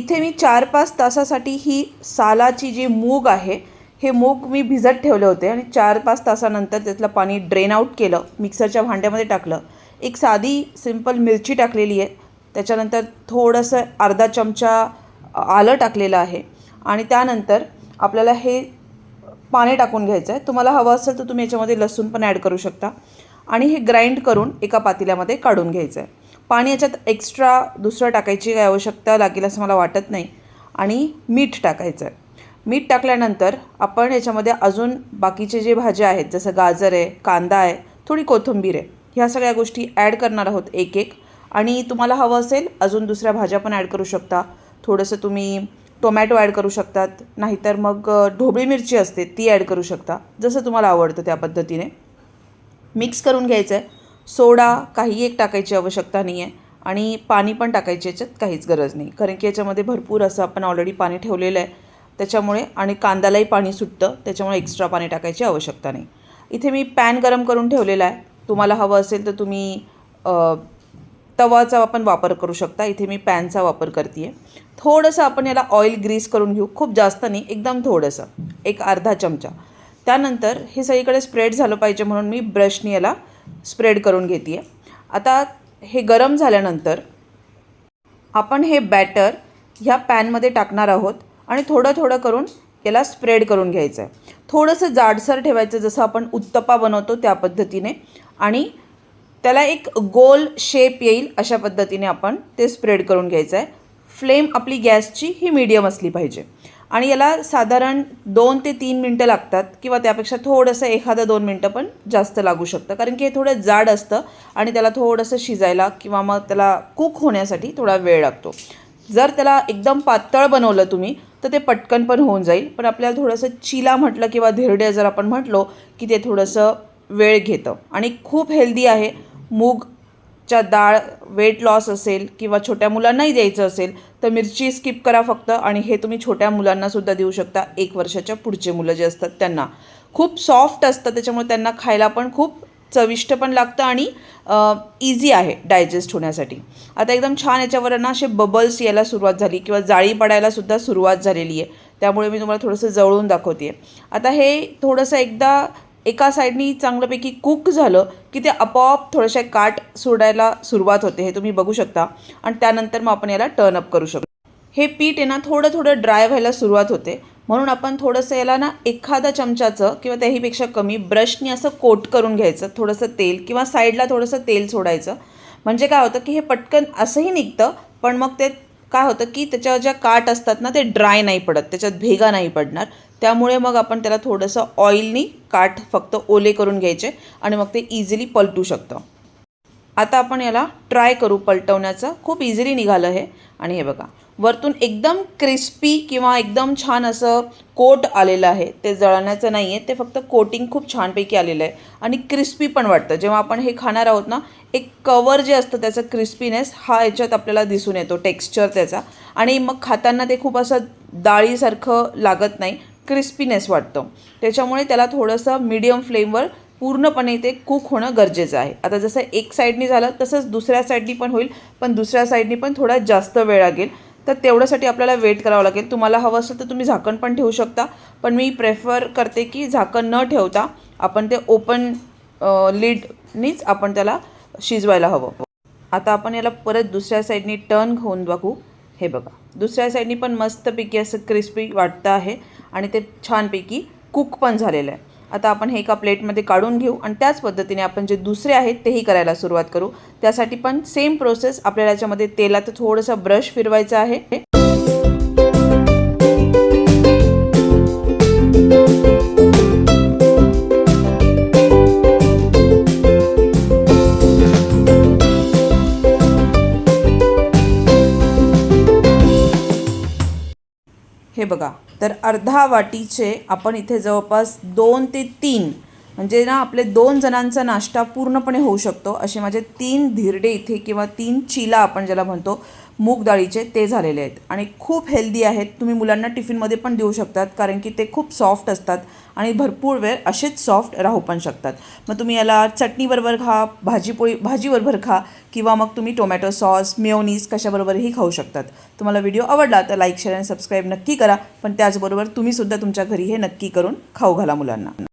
इथे मी चार पाच तासासाठी ही सालाची जी मूग आहे हे मूग मी भिजत ठेवले होते आणि चार पाच तासानंतर त्यातलं पाणी ड्रेन आऊट केलं मिक्सरच्या भांड्यामध्ये टाकलं. एक साधी सिंपल मिरची टाकलेली आहे. त्याच्यानंतर थोडंसं अर्धा चमचा आलं टाकलेलं आहे. आणि त्यानंतर आपल्याला हे पाणी टाकून घ्यायचं आहे तुम्हाला हवं असेल तर तुम्ही याच्यामध्ये लसूण पण ॲड करू शकता. आणि हे ग्राइंड करून एका पातेल्यामध्ये काढून घ्यायचं आहे पाणी याच्यात एक्स्ट्रा दुसरं टाकायची काही आवश्यकता लागेल असं मला वाटत नाही. आणि मीठ टाकायचं आहे. मीठ टाकल्यानंतर आपण याच्यामध्ये अजून बाकीचे जे भाज्या आहेत जसं गाजर आहे कांदा आहे थोडी कोथिंबीर आहे ह्या सगळ्या गोष्टी ॲड करणार आहोत एक एक आणि तुम्हाला हवं असेल अजून दुसऱ्या भाज्या पण ॲड करू शकता. थोडंसं तुम्ही टोमॅटो ॲड करू शकतात नाहीतर मग ढोबळी मिरची असते ती ॲड करू शकता जसं तुम्हाला आवडतं त्या पद्धतीने. मिक्स करून घ्यायचं आहे सोडा काही एक टाकायची आवश्यकता नाही आहे आणि पाणी पण टाकायची याच्यात काहीच गरज नाही. कारण की याच्यामध्ये भरपूर असं आपण ऑलरेडी पाणी ठेवलेलं आहे. त्याच्यामुळे आणि कांद्यालाही पाणी सुटतं त्याच्यामुळे एक्स्ट्रा पाणी टाकायची आवश्यकता नाही. इथे मी पॅन गरम करून ठेवलेला आहे. तुम्हाला हवं असेल तर तुम्ही तवाचा आपण वापर करू शकता. इथे मी पॅनचा वापर करते आहे थोडंसं आपण याला ऑइल ग्रीस करून घेऊ. खूप जास्त नाही एकदम थोडंसं. एक अर्धा चमचा. त्यानंतर हे सगळीकडे स्प्रेड झालं पाहिजे म्हणून मी ब्रशनी याला स्प्रेड करून घेते आहे आता हे गरम झाल्यानंतर आपण हे बॅटर ह्या पॅनमध्ये टाकणार आहोत आणि थोडं थोडं करून याला स्प्रेड करून घ्यायचं आहे थोडंसं जाडसर ठेवायचं जसं आपण उत्तप्पा बनवतो त्या पद्धतीने. आणि त्याला एक गोल शेप येईल अशा पद्धतीने आपण ते स्प्रेड करून घ्यायचं आहे फ्लेम आपली गॅसची ही मीडियम असली पाहिजे. आणि याला साधारण दोन ते तीन मिनटं लागतात किंवा त्यापेक्षा थोडंसं एखादं दोन मिनटं पण जास्त लागू शकतं. कारण की हे थोडं जाड असतं आणि त्याला थोडंसं शिजायला किंवा मग त्याला कुक होण्यासाठी थोडा वेळ लागतो. जर त्याला एकदम पातळ बनवलं तुम्ही तर ते पटकन पण होऊन जाईल. पण आपल्याला थोडंसं चिला म्हटलं किंवा धिरडे जर आपण म्हटलो की ते थोडंसं वेळ घेतं. आणि खूप हेल्दी आहे मूग च्या डाळ वेट लॉस असेल किंवा छोट्या मुलांनाही द्यायचं असेल तर मिरची स्किप करा फक्त आणि हे तुम्ही छोट्या मुलांनासुद्धा देऊ शकता. एक वर्षाच्या पुढचे मुलं जे असतात त्यांना. खूप सॉफ्ट असतं त्याच्यामुळे त्यांना खायला पण खूप चविष्ट पण लागतं आणि इझी आहे डायजेस्ट होण्यासाठी. आता एकदम छान याच्यावर ना असे बबल्स यायला सुरुवात झाली किंवा जाळी पडायलासुद्धा सुरुवात झालेली आहे. त्यामुळे मी तुम्हाला थोडंसं जवळून दाखवते आता हे थोडंसं एकदा एका साईडनी चांगल्यापैकी कुक झालं की ते आपोआप थोडेसे काट सोडायला सुरुवात होते हे तुम्ही बघू शकता. आणि त्यानंतर मग आपण याला टर्न अप करू शकतो. हे पीठ आहे ना थोडं थोडं ड्राय व्हायला सुरुवात होते. म्हणून आपण थोडंसं याला ना एखादा चमचाचं किंवा त्याहीपेक्षा कमी ब्रशनी असं कोट करून घ्यायचं थोडंसं तेल किंवा साईडला थोडंसं तेल सोडायचं. म्हणजे काय होतं की हे पटकन असंही निघतं पण मग ते काय होतं की त्याच्या ज्या काट असतात ना ते ड्राय नाही पडत त्याच्यात भेगा नाही पडणार. त्यामुळे मग आपण त्याला थोडंसं ऑइलनी काठ फक्त ओले करून घ्यायचे आणि मग ते इझिली पलटू शकतं. आता आपण याला ट्राय करू पलटवण्याचं. खूप इझिली निघालं हे. आणि हे बघा वरतून एकदम क्रिस्पी किंवा एकदम छान असं कोट आलेलं आहे. ते जळण्याचं नाही आहे ते फक्त कोटिंग खूप छानपैकी आलेलं आहे. आणि क्रिस्पी पण वाटतं. जेव्हा आपण हे खाणार आहोत ना एक कवर जे असतं त्याचं क्रिस्पीनेस हा याच्यात आपल्याला दिसून येतो टेक्स्चर त्याचा. आणि मग खाताना ते खूप असं डाळीसारखं लागत नाही क्रिस्पीनेस वाटतं. त्याच्यामुळे त्याला थोडंसं मीडियम फ्लेमवर पूर्णपणे ते कुक होणं गरजेचं आहे. आता जसं एक साईडनी झालं तसंच दुसऱ्या साईडनी पण होईल पण दुसऱ्या साईडनी पण थोडा जास्त वेळ लागेल. तर तेवढ्यासाठी आपल्याला वेट करावं लागेल. तुम्हाला हवं असेल तर तुम्ही झाकण पण ठेवू शकता. पण मी प्रेफर करते की झाकण न ठेवता आपण ते ओपन लीडनीच आपण त्याला शिजवायला हवं. आता आपण याला परत दुसऱ्या साईडनी टर्न होऊन बघू. हे बघा. दुसऱ्या साईडनी पण मस्तपैकी असं क्रिस्पी वाटतं आहे. आणि ते छानपैकी कुक पण झालेलं आहे. आता आपण हे एका प्लेटमध्ये काढून घेऊ आणि त्याच पद्धतीने आपण जे दुसरे आहेत तेही करायला सुरुवात करू. त्यासाठी पण सेम प्रोसेस आपल्याला याच्यामध्ये तेलात थोडंसं ब्रश फिरवायचं आहे. हे बघा तर अर्धा वाटीचे आपण इथे जवळपास दोन ते तीन म्हणजे ना आपले दोन जणांचा नाश्ता पूर्णपणे होऊ शकतो. असे माझे तीन धिरडे इथे किंवा तीन चिला आपण ज्याला म्हणतो मूग डाळीचे ते झालेले आहेत. आणि खूप हेल्दी आहेत. तुम्ही मुलांना टिफिनमध्ये पण देऊ शकतात कारण की ते खूप सॉफ्ट असतात आणि भरपूर वेळ असेच सॉफ्ट राहू पण शकतात. मग तुम्ही याला चटणीबरोबर खा भाजीपोळी भाजीबरोबर खा किंवा मग तुम्ही टोमॅटो सॉस मेओनीज कशाबरोबरही खाऊ शकतात. तुम्हाला व्हिडिओ आवडला तर लाईक शेअर आणि सबस्क्राईब नक्की करा. पण त्याचबरोबर तुम्हीसुद्धा तुमच्या घरी हे नक्की करून खाऊ घाला मुलांना.